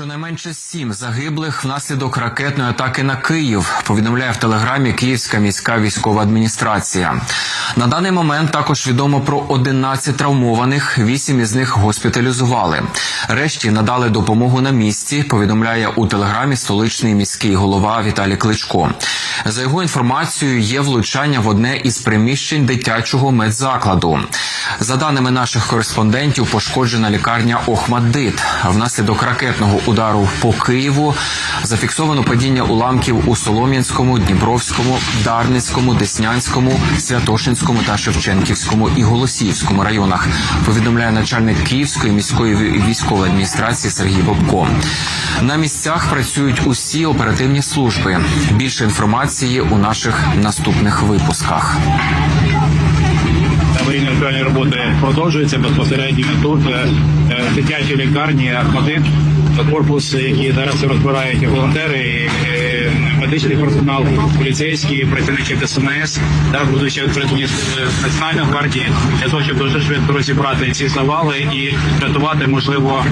Щонайменше сім загиблих внаслідок ракетної атаки на Київ. Повідомляє в телеграмі Київська міська військова адміністрація. На даний момент також відомо про 11 травмованих. Вісім із них госпіталізували. Решті надали допомогу на місці. Повідомляє у телеграмі столичний міський голова Віталій Кличко. За його інформацією, є влучання в одне із приміщень дитячого медзакладу. За даними наших кореспондентів, пошкоджена лікарня Охмаддит. Внаслідок ракетного удару по Києву зафіксовано падіння уламків у Солом'янському, Дніпровському, Дарницькому, Деснянському, Святошинському та Шевченківському і Голосіївському районах. Повідомляє начальник Київської міської військової адміністрації Сергій Бобко. На місцях працюють усі оперативні служби. Більше інформації у наших наступних випусках. Аварійно-рятувальні роботи продовжуються безпосередньо тут дитячі е, в дитячій лікарні ахматин, корпус, який зараз розбирають волонтери, е, медичний персонал, поліцейські, працівники ДСНС, та будуть ще Національної гвардії для того, щоб дуже швидко розібрати ці завали і рятувати, можливо,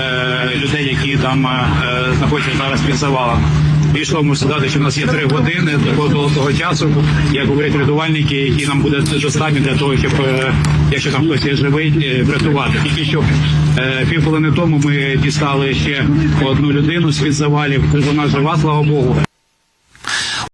е, людей, які там е, знаходяться зараз під завалом. Більш того, можу сказати, що в нас є три години до того, часу, як говорять рятувальники, які нам буде достатньо для того, щоб е, якщо там хтось є живий, е, врятувати. Тільки що е, півхвилини тому ми дістали ще одну людину з під завалів. Вона жива, слава Богу.